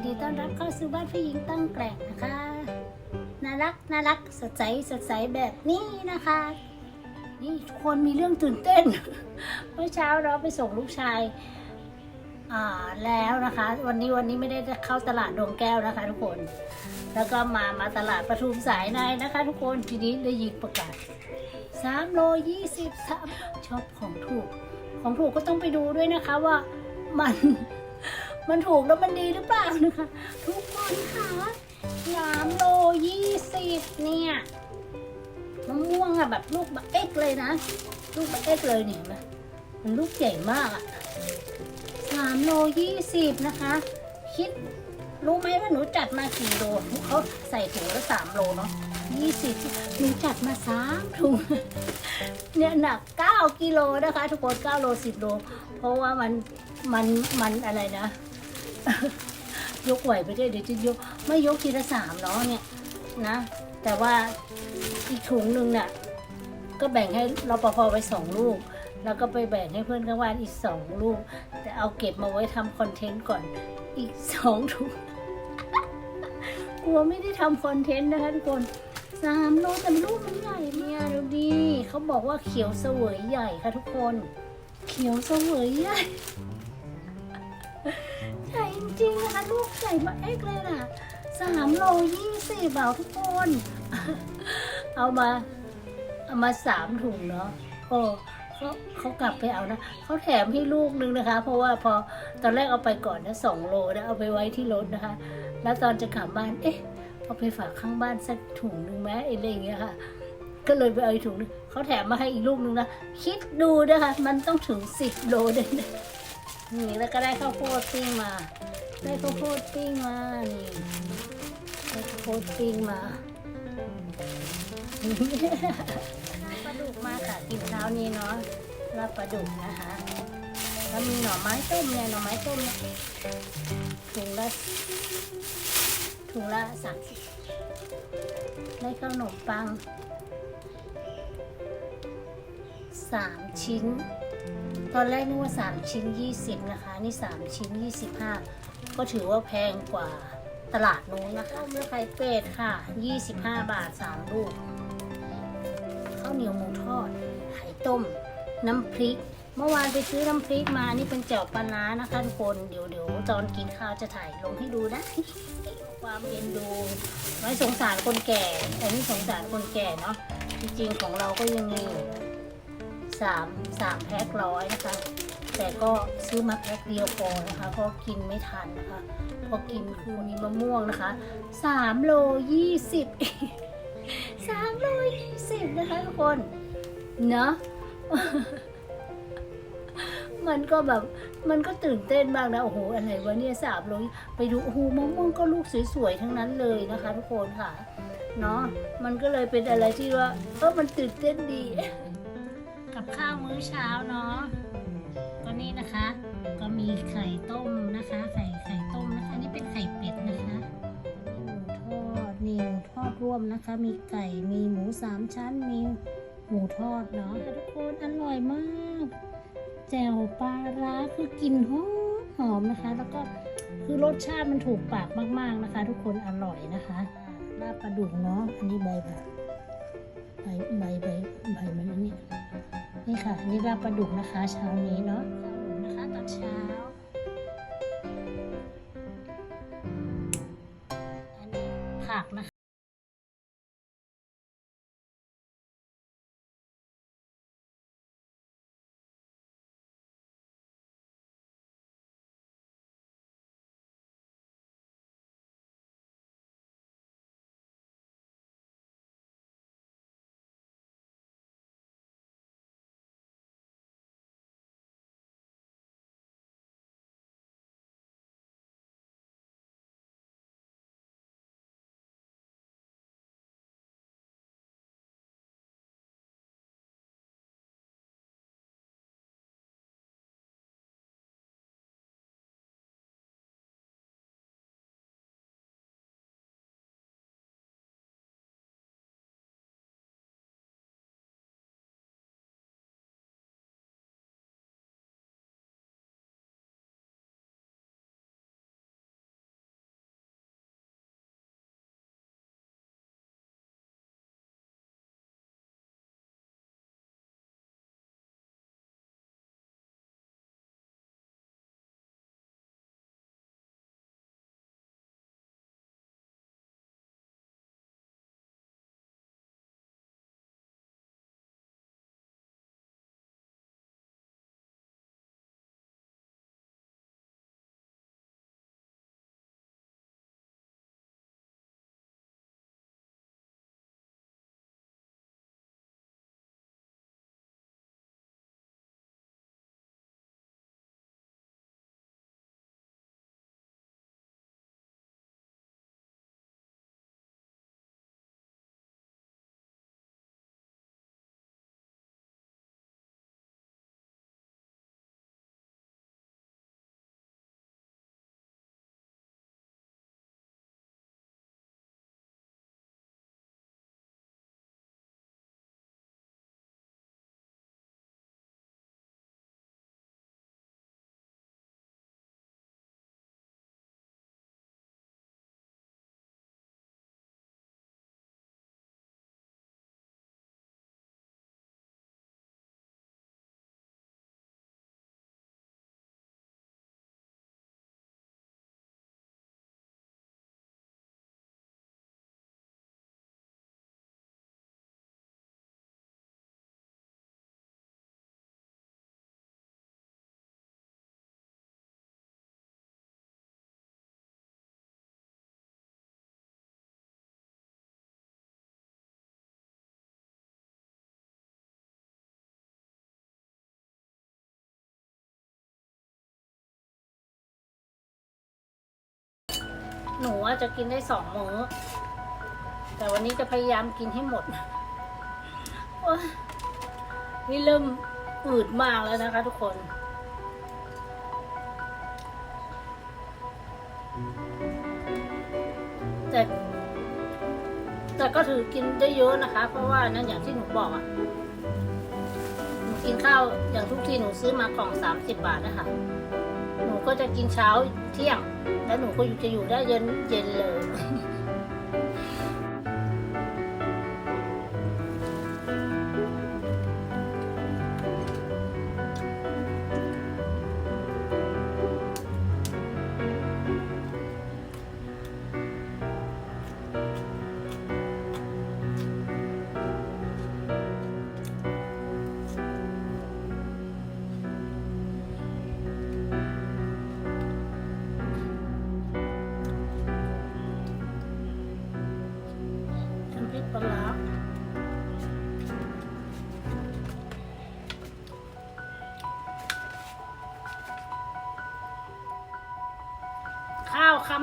นดีต้อนรับเข้าสู่บ้านพี่หญิงตั้งแกร่งนะคะ น่ารักน่ารักสดใสสดใสแบบนี้นะคะ นี่ทุกคนมีเรื่องตื่นเต้น เมื่อเช้าเราไปส่งลูกชายอ่าแล้วนะคะ วันนี้วันนี้ไม่ได้เข้าตลาดดงแก้วนะคะ ทุกคน แล้วก็มามาตลาดปทุมสายในนะคะ ทุกคนทีนี้ได้ยินประกาศสามโลยี่สิบสามชอบของถูก ของถูกก็ต้องไปดูด้วยนะคะว่ามัน มันถูกแล้วมันดีหรือเปล่านะคะ ทุกคนค่ะสามโลยี่สิบเนี่ยมะม่วงอะแบบลูกแบบเอ็กเลยนะ ลูกแบบเอ็กเลยเนี่ยเห็นไหมมันลูกใหญ่มากอะสามโลยี่สิบนะคะ คิดรู้ไหมว่าหนูจัดมากี่โลเขาใส่ถุงละสามโลเนาะยี่สิบหนูจัดมาสามถุงเนี่ยหนักเก้ากิโลนะคะ ทุกคนเก้าโลสิบโล เพราะว่ามันมันมันอะไรนะ ยกไหวไปได้เดี๋ยวจะยก ไม่ยกทีละสามเนาะเนี่ยนะ แต่ว่าอีกถุงหนึ่งน่ะก็แบ่งให้รปภไปสองลูก แล้วก็ไปแบ่งให้เพื่อนข้างบ้านอีกสองลูก แต่เอาเก็บมาไว้ทำคอนเทนต์ก่อนอีกสองถุงกลัวไม่ได้ทำคอนเทนต์นะคะทุกคนสามโลแต่ลูกมันใหญ่เนี่ยดูดิเขาบอกว่าเขียวเสวยใหญ่ค่ะทุกคน เขียวเสวยใหญ่ ใหญ่จริงๆนะคะลูกใหญ่มาเอ็กเลยน่ะสามโลยี่สิบเอาทุกคน เอามา เอามาสามถุงเนาะโอ้เขาเขากลับไปเอานะเขาแถมให้ลูกนึงนะคะ เพราะว่าพอตอนแรกเอาไปก่อนนะสองโลนะเอาไปไว้ที่รถนะคะ แล้วตอนจะกลับบ้านเอ๊ะเอาไปฝากข้างบ้านสักถุงนึงไหมอะไรอย่างเงี้ยค่ะก็เลยไปเอาอีกถุงนึงเขาแถมมาให้อีกลูกนึงนะคิดดูนะคะมันต้องถึงสิบโลเลยนะ นี่แล้วก็ได้ข้าวโพดปิ้งมา ได้ข้าวโพดปิ้งมานี่ได้ข้าวโพดปิ้งมาปลาดุกมาค่ะกินเช้านี้เนาะลาบปลาดุกนะคะแล้วมีหน่อไม้ต้มเนี่ยหน่อไม้ต้มถุงละถุงละสามสิบได้ขนมปังสามชิ้น ตอนแรกนึกว่าสามชิ้นยี่สิบนะคะ นี่สามชิ้นยี่สิบห้าก็ถือว่าแพงกว่าตลาดนู้นนะคะต้มด้วยไข่เป็ดค่ะยี่สิบห้าบาทสามลูกข้าวเหนียวหมูทอดไข่ต้ม น้ำพริก เมื่อวานไปซื้อน้ำพริกมานี่เป็นแจ่วปลาร้านะคะทุกคนเดี๋ยวเดี๋ยวตอนกินข้าวจะถ่ายลงให้ดูนะ ความเอ็นดู ไว้สงสารคนแก่แต่นี่สงสารคนแก่เนาะจริงๆของเราก็ยังมีอยู่ สามสามแพ็คร้อยนะคะ แต่ก็ซื้อมาแพ็คเดียวพอนะคะ เพราะกินไม่ทันนะคะ พอกินคือมีมะม่วงนะคะสามโลยี่สิบสามโลยี่สิบนะคะทุกคน เนาะมันก็แบบมันก็ตื่นเต้นมากนะโอ้โหอะไรวะเนี่ยสามโลไปดูโอ้โหมะม่วงก็ลูกสวยๆทั้งนั้นเลยนะคะ ทุกคนค่ะเนาะมันก็เลยเป็นอะไรที่ว่าเออมันตื่นเต้นดี กับข้าวมื้อเช้าเนาะก็นี่นะคะ ก็มีไข่ต้มนะคะไข่ไข่ต้มนะคะนี่เป็นไข่เป็ดนะคะหมูทอดนี่หมูทอดร่วมนะคะ มีไก่มีหมูสามชั้นมีหมูทอดเนาะทุกคนอร่อยมากแจ่วปลาร้าคือกลิ่นหอมหอมนะคะ แล้วก็คือรสชาติมันถูกปากมากๆนะคะ ทุกคนอร่อยนะคะลาบปลาดุกเนาะอันนี้ใบแบบใบใบใบใบมันอัน นี่ค่ะ นี่ลาบปลาดุกนะคะเช้านี้เนาะ หนูว่าจะกินได้สองมื้อ แต่วันนี้จะพยายามกินให้หมดนี่เริ่มอืดมากแล้วนะคะทุกคนแต่แต่ก็ถือกินได้เยอะนะคะ เพราะว่านั่นอย่างที่หนูบอกอะหนูกินข้าวอย่างทุกทีหนูซื้อมากล่องสามสิบบาทนะคะ หนูก็จะกินเช้าเที่ยง แล้วหนูก็อยู่จะอยู่ได้เย็นเย็นเลย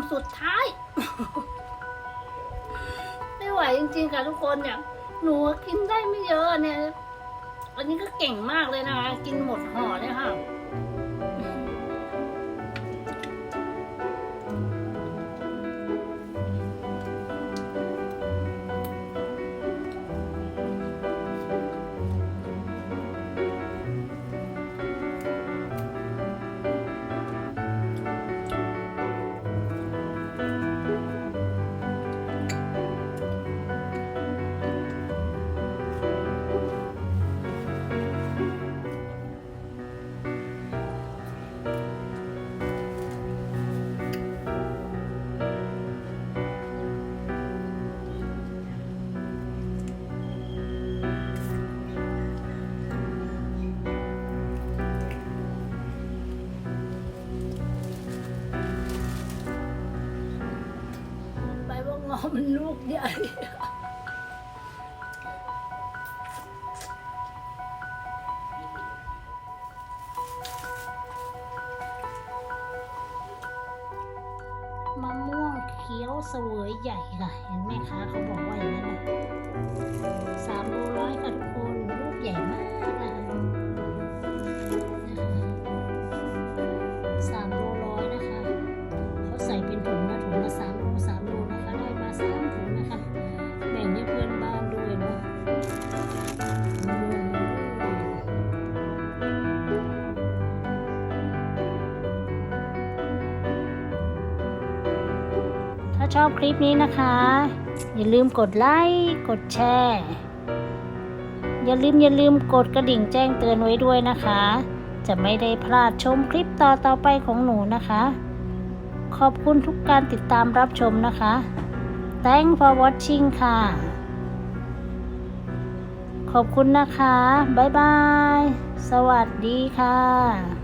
ำสุดท้าย ไม่ไหวจริงๆค่ะทุกคนเนี่ย หนูกินได้ไม่เยอะเนี่ย อันนี้ก็เก่งมากเลยนะคะ กินหมดห่อเลยค่ะ มันลูกใหญ่มะม่วงเคี้ยวเสวยใหญ่ค่ะ เห็นไหมคะเขาบอกว่าอย่างนั้นนะสามโลร้อยค่ะทุกคนลูกใหญ่มากนะ ชอบคลิปนี้นะคะ อย่าลืมกดไลค์กดแชร์อย่าลืมอย่าลืมกดกระดิ่งแจ้งเตือนไว้ด้วยนะคะ จะไม่ได้พลาดชมคลิปต่อต่อไปของหนูนะคะ ขอบคุณทุกการติดตามรับชมนะคะ Thank for watching ค่ะ ขอบคุณนะคะ บ๊ายบาย สวัสดีค่ะ